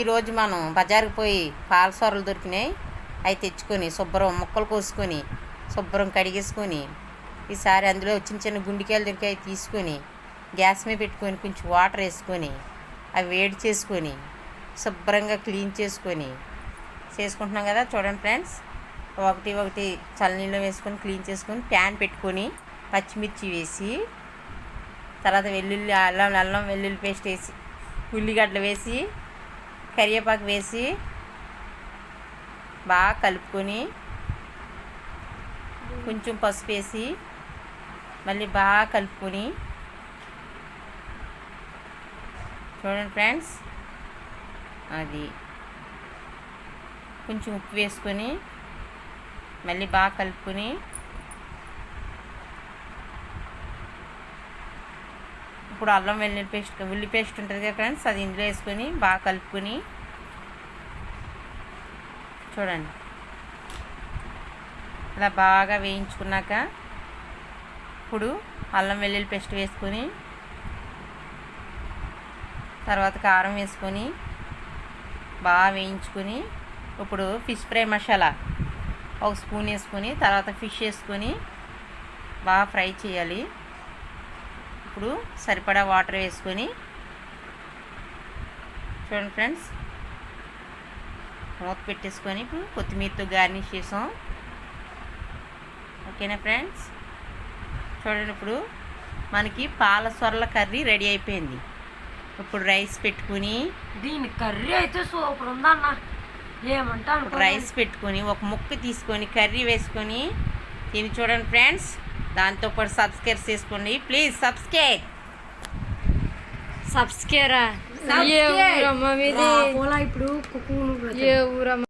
ఈరోజు మనం బజారుకి పోయి పాల సొరలు దొరికినాయి. అవి తెచ్చుకొని శుభ్రం ముక్కలు కోసుకొని శుభ్రం కడిగేసుకొని ఈసారి అందులో చిన్న చిన్న గుండికాయలు దొరికాయి తీసుకొని గ్యాస్ మీద పెట్టుకొని కొంచెం వాటర్ వేసుకొని అవి వేడి చేసుకొని శుభ్రంగా క్లీన్ చేసుకొని చేసుకుంటున్నాం కదా చూడండి ఫ్రెండ్స్. ఒకటి ఒకటి చల్లనీళ్ళు వేసుకొని క్లీన్ చేసుకొని ప్యాన్ పెట్టుకొని పచ్చిమిర్చి వేసి తర్వాత వెల్లుల్లి అల్లం అల్లం వెల్లుల్లి పేస్ట్ వేసి ఉల్లిగడ్డలు వేసి కరివేపాకు వేసి బాగా కలుపుకొని కొంచెం పసుపు వేసి మళ్ళీ బాగా కలుపుకొని చూడండి ఫ్రెండ్స్ అది కొంచెం ఉప్పు వేసుకొని మళ్ళీ బాగా కలుపుకొని ఇప్పుడు అల్లం వెల్లుల్లి పేస్ట్ ఉల్లి పేస్ట్ ఉంటుంది కదా ఫ్రెండ్స్ అది ఇందులో వేసుకొని బాగా కలుపుకొని చూడండి. అలా బాగా వేయించుకున్నాక ఇప్పుడు అల్లం వెల్లుల్లి పేస్ట్ వేసుకొని తర్వాత కారం వేసుకొని బాగా వేయించుకొని ఇప్పుడు ఫిష్ ఫ్రై మసాలా ఒక స్పూన్ వేసుకొని తర్వాత ఫిష్ వేసుకొని బాగా ఫ్రై చేయాలి. ఇప్పుడు సరిపడా వాటర్ వేసుకొని చూడండి ఫ్రెండ్స్ మూత పెట్టేసుకొని ఇప్పుడు కొత్తిమీరతో గార్నిష్ చేసాం. ఓకేనా ఫ్రెండ్స్? చూడండి ఇప్పుడు మనకి పాల సొరల కర్రీ రెడీ అయిపోయింది. ఇప్పుడు రైస్ పెట్టుకుని దీని కర్రీ అయితే సూపర్ ఉందన్న. ఏమంటా రైస్ పెట్టుకొని ఒక ముక్క తీసుకొని కర్రీ వేసుకొని తిని చూడండి ఫ్రెండ్స్. దాంతోపాటు సబ్స్క్రైబ్ చేసుకోండి. Please subscribe. A Subscribe. ఊరమ్మ మీది? ఇప్పుడు. కుక్కు ఏ ఊరమ్మ?